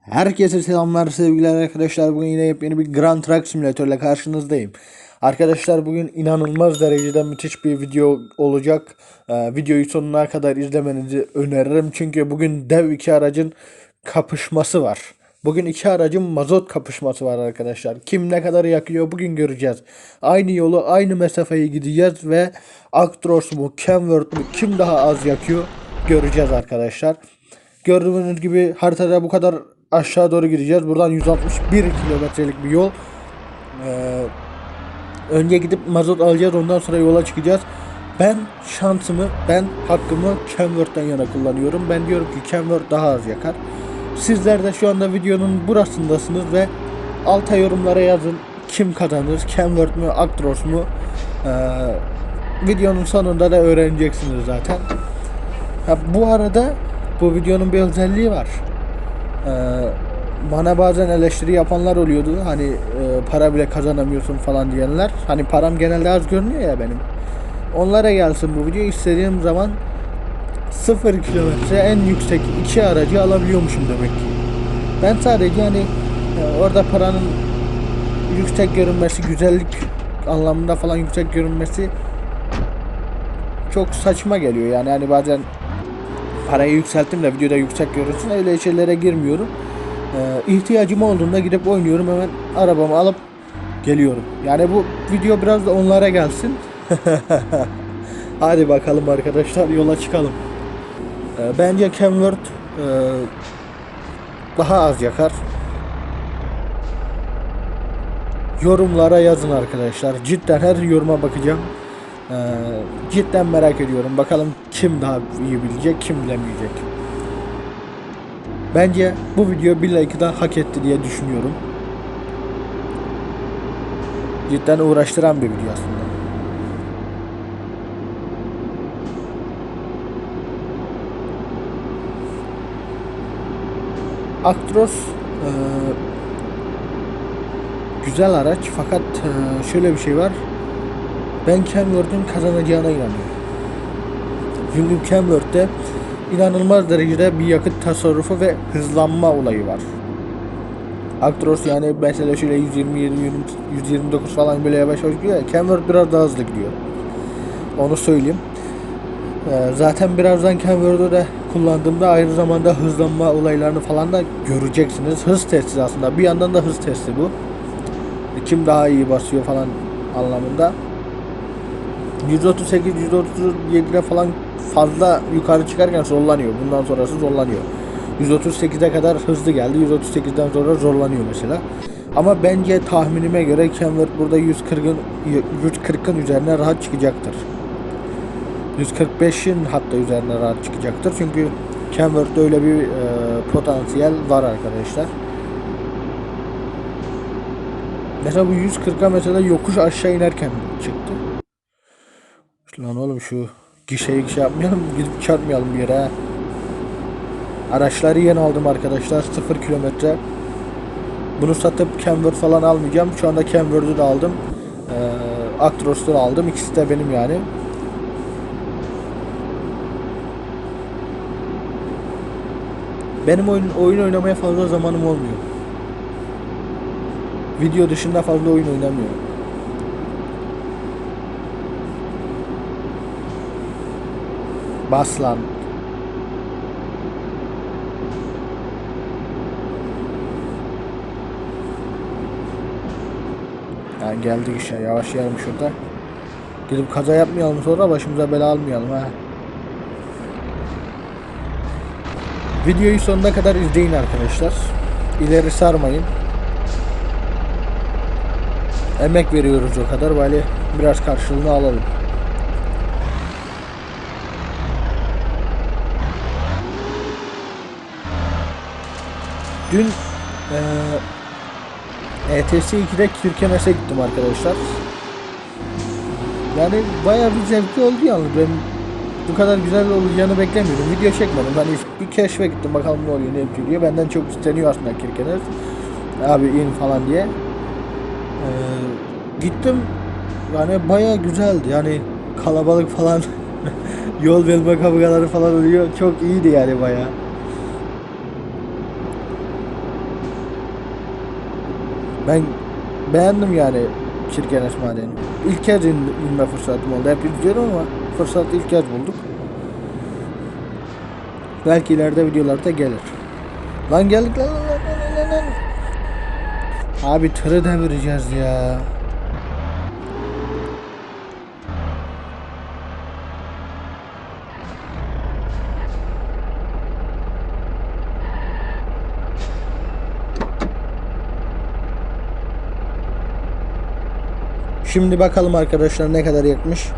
Herkese selamlar sevgiler arkadaşlar. Bugün yine yepyeni bir Grand Truck Simulator ile karşınızdayım. Arkadaşlar bugün inanılmaz derecede müthiş bir video olacak. Ee, videoyu sonuna kadar izlemenizi öneririm. Çünkü bugün dev iki aracın kapışması var. Bugün iki aracın mazot kapışması var arkadaşlar. Kim ne kadar yakıyor bugün göreceğiz. Aynı yolu aynı mesafeyi gideceğiz ve Actros mu Kenworth mu kim daha az yakıyor göreceğiz arkadaşlar. Gördüğünüz gibi haritada bu kadar aşağı doğru gideceğiz. Buradan 161 kilometrelik bir yol. Ee, önce gidip mazot alacağız ondan sonra yola çıkacağız. Ben şansımı, ben hakkımı Kenworth'tan yana kullanıyorum. Ben diyorum ki Kenworth daha az yakar. Sizler de şu anda videonun burasındasınız ve alta yorumlara yazın kim kazanır, Kenworth mu, Actros mu? Ee, videonun sonunda da öğreneceksiniz zaten. Ha, bu arada bu videonun bir özelliği var. Ee, bana bazen eleştiri yapanlar oluyordu. Hani e, para bile kazanamıyorsun falan diyenler. Hani param genelde az görünüyor ya benim. Onlara gelsin bu video. İstediğim zaman 0 kilometre en yüksek iki aracı alabiliyormuşum demek ki. Ben sadece hani e, orada paranın yüksek görünmesi, güzellik anlamında falan yüksek görünmesi çok saçma geliyor yani hani bazen parayı yükselttim de videoda yüksek görünsün öyle şeylere girmiyorum. Ee, ihtiyacım olduğunda gidip oynuyorum hemen arabamı alıp geliyorum. Yani bu video biraz da onlara gelsin. Hadi bakalım arkadaşlar yola çıkalım. Ee, bence Kenworth e, daha az yakar. Yorumlara yazın arkadaşlar. Cidden her yoruma bakacağım. Ee, cidden merak ediyorum. Bakalım kim daha iyi bilecek, kim bilemeyecek. Bence bu video bir like daha hak etti diye düşünüyorum. Cidden uğraştıran bir video aslında. Actros eee, güzel araç fakat eee, şöyle bir şey var. Ben Kenworth'un kazanacağına inanıyorum. Çünkü Kenworth'te inanılmaz derecede bir yakıt tasarrufu ve hızlanma olayı var. Actros yani mesela şöyle 127, 129 falan böyle yavaş yavaş gidiyor. Kenworth biraz daha hızlı gidiyor. Onu söyleyeyim. Ee, zaten birazdan Kenworth'u da kullandığımda aynı zamanda hızlanma olaylarını falan da göreceksiniz. Hız testi aslında. Bir yandan da hız testi bu. Kim daha iyi basıyor falan anlamında. 138 137'de falan fazla yukarı çıkarken zorlanıyor. Bundan sonrası zorlanıyor. 138'e kadar hızlı geldi. 138'den sonra zorlanıyor mesela. Ama bence tahminime göre Kenworth burada 140'ın 140'ın üzerine rahat çıkacaktır. 145'in hatta üzerine rahat çıkacaktır. Çünkü Kenworth'te öyle bir e, potansiyel var arkadaşlar. Mesela bu 140'a mesela yokuş aşağı inerken çıktı. Lan oğlum şu gişeyi şey yapmayalım gidip çarpmayalım bir yere. Araçları yeni aldım arkadaşlar 0 kilometre. Bunu satıp Kenworth falan almayacağım. Şu anda Kenworth'u da aldım. Ee, Actros'u aldım. İkisi de benim yani. Benim oyun, oyun oynamaya fazla zamanım olmuyor. Video dışında fazla oyun oynamıyorum. Bas lan. Yani geldik işe yavaşlayalım şurada. Gidip kaza yapmayalım sonra başımıza bela almayalım ha. Videoyu sonuna kadar izleyin arkadaşlar. İleri sarmayın. Emek veriyoruz o kadar bari biraz karşılığını alalım. Dün eee ETS 2'de Kirkenes'e gittim arkadaşlar. Yani bayağı bir zevkli oldu yalnız ben bu kadar güzel olacağını beklemiyordum. Video çekmedim. Ben bir keşfe gittim bakalım ne oluyor ne yapıyor diye. Benden çok isteniyor aslında Kirkenes. Abi in falan diye. Ee, gittim yani bayağı güzeldi. Yani kalabalık falan yol verme kavgaları falan oluyor. Çok iyiydi yani bayağı. Ben beğendim yani Kirkenes Madeni. İlk kez in, inme fırsatım oldu. Hep izliyorum ama fırsatı ilk kez bulduk. Belki ileride videolarda gelir. Lan geldik lan lan lan lan lan. Abi tırı devireceğiz ya. Şimdi bakalım arkadaşlar ne kadar yakmış.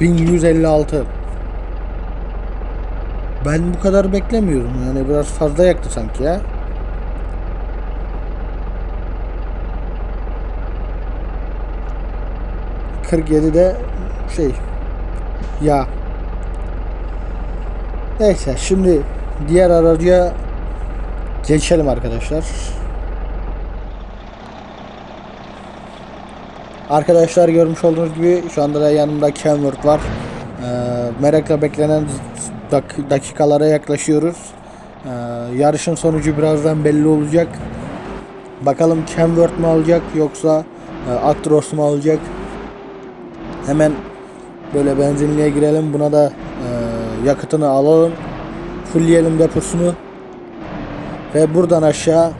1156. Ben bu kadar beklemiyorum yani biraz fazla yaktı sanki ya. de şey ya. Neyse şimdi diğer aracıya geçelim arkadaşlar. Arkadaşlar görmüş olduğunuz gibi şu anda da yanımda Kenworth var. Ee, merakla beklenen dak- dakikalara yaklaşıyoruz. Ee, yarışın sonucu birazdan belli olacak. Bakalım Kenworth mu alacak yoksa e, Actros mu alacak? Hemen böyle benzinliğe girelim. Buna da e, yakıtını alalım. Fullleyelim deposunu. Ve buradan aşağı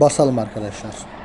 basalım arkadaşlar.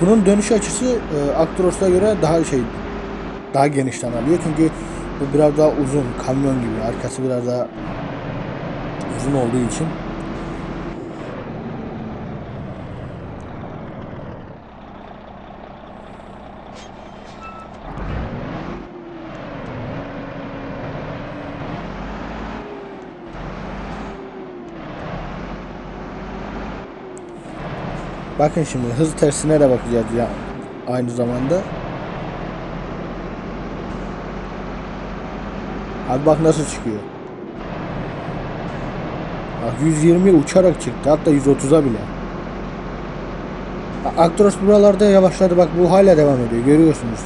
Bunun dönüş açısı e, Actros'a göre daha şey daha genişten alıyor çünkü bu biraz daha uzun kamyon gibi arkası biraz daha uzun olduğu için Bakın şimdi hız tersine de bakacağız ya aynı zamanda. Abi bak nasıl çıkıyor. Bak 120 uçarak çıktı hatta 130'a bile. Actros buralarda yavaşladı bak bu hala devam ediyor görüyorsunuz.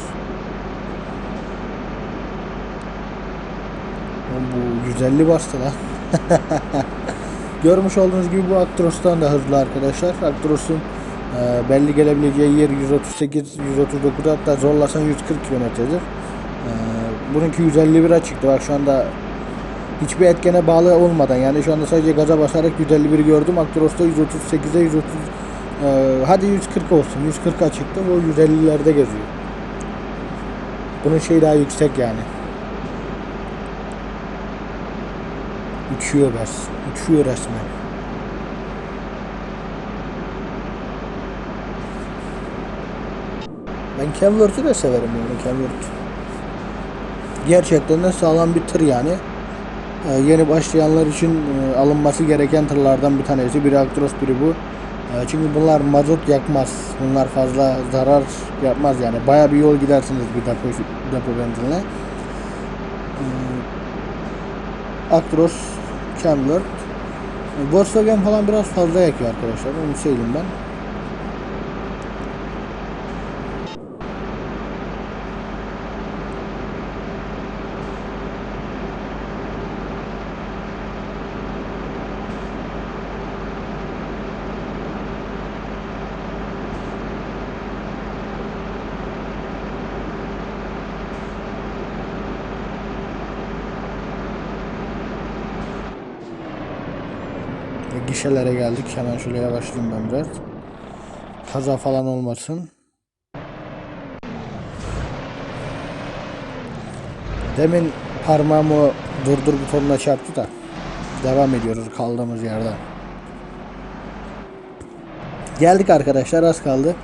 Bu 150 bastı lan. Görmüş olduğunuz gibi bu Actros'tan da hızlı arkadaşlar. Actros'un e, belli gelebileceği yer 138, 139 hatta zorlasan 140 kilometredir. E, bununki 151'e çıktı. Bak şu anda hiçbir etkene bağlı olmadan yani şu anda sadece gaza basarak 151 gördüm. Actros'ta 138'e 130 e, hadi 140 olsun. 140'a çıktı. O 150'lerde geziyor. Bunun şeyi daha yüksek yani. Uçuyor bas. Uçuyor resmen. Ben Kenworth'u da severim yani Kenworth. Gerçekten de sağlam bir tır yani. Ee, yeni başlayanlar için e, alınması gereken tırlardan bir tanesi. Biri Actros biri bu. E, çünkü bunlar mazot yakmaz. Bunlar fazla zarar yapmaz yani. Baya bir yol gidersiniz bir depo, depo benzinle. E, Actros, Kenworth. Volkswagen falan biraz fazla yakıyor arkadaşlar. Onu söyleyeyim ben. Ve gişelere geldik. Hemen şöyle yavaşlayayım ben biraz. Kaza falan olmasın. Demin parmağımı durdur butonuna çarptı da. Devam ediyoruz kaldığımız yerden. Geldik arkadaşlar az kaldı.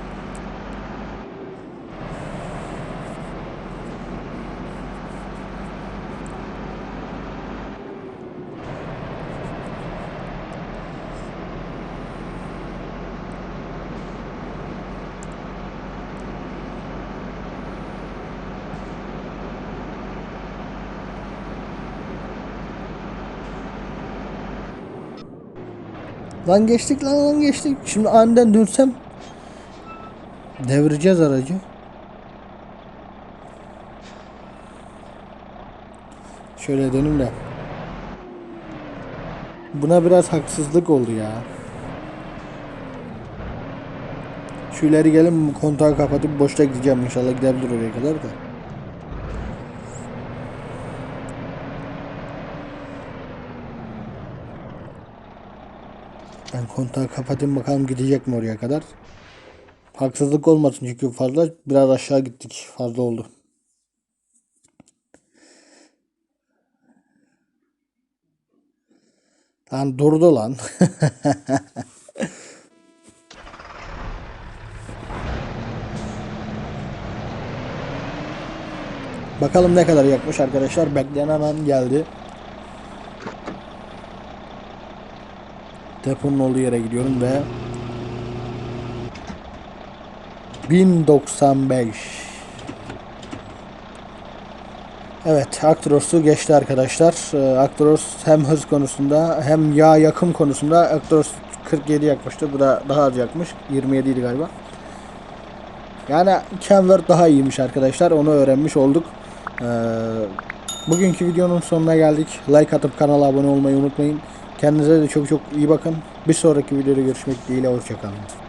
Lan geçtik lan lan geçtik. Şimdi aniden dönsem devireceğiz aracı. Şöyle dönüm de. Buna biraz haksızlık oldu ya. Şu ileri gelin kontağı kapatıp boşta gideceğim inşallah gidebilir oraya kadar da. Ben kontağı kapatayım bakalım gidecek mi oraya kadar. Haksızlık olmasın çünkü fazla biraz aşağı gittik fazla oldu. Lan durdu lan. Bakalım ne kadar yakmış arkadaşlar. Beklenen an geldi. Deponun olduğu yere gidiyorum ve 1095 Evet Actros'u geçti arkadaşlar. Ee, Actros hem hız konusunda hem yağ yakım konusunda Actros 47 yakmıştı. Bu da daha az yakmış. 27 idi galiba. Yani Kenworth daha iyiymiş arkadaşlar. Onu öğrenmiş olduk. Ee, bugünkü videonun sonuna geldik. Like atıp kanala abone olmayı unutmayın. Kendinize de çok çok iyi bakın. Bir sonraki videoda görüşmek dileğiyle. Hoşçakalın.